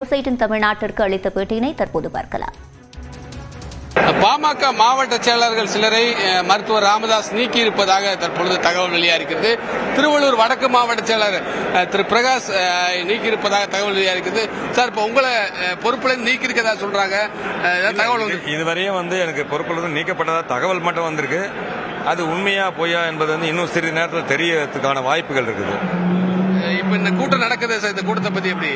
சொசைட்டின் தமிழ்நாட்டிற்கு அளித்த பேட்டியினை தற்போது பார்க்கலாம். பாமக மாவட்ட செயலாளர்கள் சிலரை மருத்துவர் ராமதாஸ் நீக்கியிருப்பதாக தற்பொழுது தகவல் வெளியாகிறது திருவள்ளூர் வடக்கு மாவட்ட செயலாளர் திரு பிரகாஷ் நீக்கியிருப்பதாக தகவல் வெளியாகிறது சார் இப்போ உங்களை பொறுப்புல இருந்து நீக்கியிருக்கதா சொல்றாங்க? தகவல் வந்து இது- இதுவரையும் வந்து எனக்கு பொறுப்புலேருந்து நீக்கப்பட்டதா தகவல் மட்டும் வந்திருக்கு. அது உண்மையா பொய்யா என்பது வந்து இன்னும் சிறிது நேரத்தில் தெரியறதுக்கான வாய்ப்புகள் இருக்குது. இப்போ இந்த கூட்டம் நடக்குது சார்? இந்த கூட்டத்தை பத்தி எப்படி?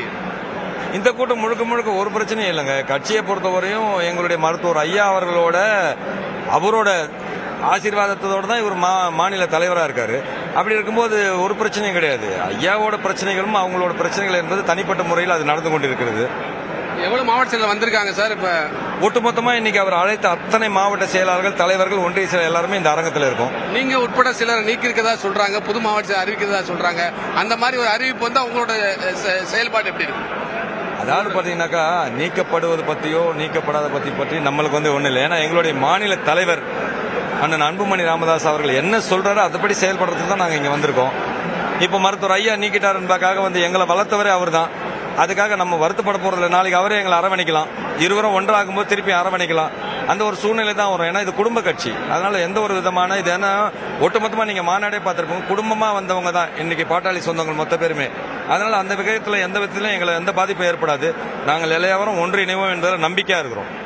இந்த கூட்டம் முழுக்க முழுக்க ஒரு பிரச்சனையும் இல்லைங்க. கட்சியை பொறுத்தவரையும் எங்களுடைய மருத்துவர் ஐயா அவர்களோட அவரோட ஆசீர்வாதத்தோட தான் இவர் மா மாநில தலைவராக இருக்கார். அப்படி இருக்கும்போது ஒரு பிரச்சனையும் கிடையாது. ஐயாவோட பிரச்சனைகளும் அவங்களோட பிரச்சனைகள் என்பது தனிப்பட்ட முறையில் அது நடந்து கொண்டிருக்கிறது. எவ்வளவு மாவட்ட செயலர் வந்திருக்காங்க சார் இப்ப? ஒட்டுமொத்தமா இன்னைக்கு அவர் அழைத்த அத்தனை மாவட்ட செயலாளர்கள் தலைவர்கள் ஒன்றிய செயலர் எல்லாருமே இந்த அரங்கத்தில் இருக்கும். நீங்க உட்பட சிலர் நீக்கியிருக்கதா சொல்றாங்க புது மாவட்ட அறிவிக்கிறதா சொல்றாங்க. அந்த மாதிரி ஒரு அறிவிப்பு வந்து அவங்களோட செ- செயல்பாடு எப்படி இருக்கும்? அதாவது பாத்தீங்கன்னாக்கா நீக்கப்படுவது பத்தியோ நீக்கப்படாத பத்தி பற்றி நம்மளுக்கு வந்து ஒண்ணு இல்லை. ஏன்னா எங்களுடைய மாநில தலைவர் அண்ணன் அன்புமணி ராமதாஸ் அவர்கள் என்ன சொல்றாரோ அதுபடி செயல்படுறதுக்கு தான் நாங்க இங்க வந்திருக்கோம். இப்போ மருத்துவர் ஐயா நீக்கிட்டாருன்றக்காக வந்து எங்களை வளர்த்தவரே அவர் தான் அதுக்காக நம்ம வருத்தப்பட போறதில்ல நாளைக்கு அவரே எங்களை அரவணைக்கலாம். இருவரும் ஒன்றாகும் போது திருப்பி அரவணைக்கலாம். அந்த ஒரு சூழ்நிலை தான் வரும். ஏன்னா இது குடும்ப கட்சி. அதனால எந்த ஒரு விதமான இது ஏன்னா ஒட்டுமொத்தமா நீங்க மாநாடே பார்த்துருப்போம். குடும்பமா வந்தவங்க தான் இன்னைக்கு பாட்டாளி சொந்தங்கள் மொத்த பேருமே. அதனால அந்த விகிதத்தில் எந்த விதத்திலும் எங்களை எந்த பாதிப்பும் ஏற்படாது. நாங்கள் எல்லையாவரும் ஒன்று இணைவோம் என்பதில் நம்பிக்கையா இருக்கிறோம்.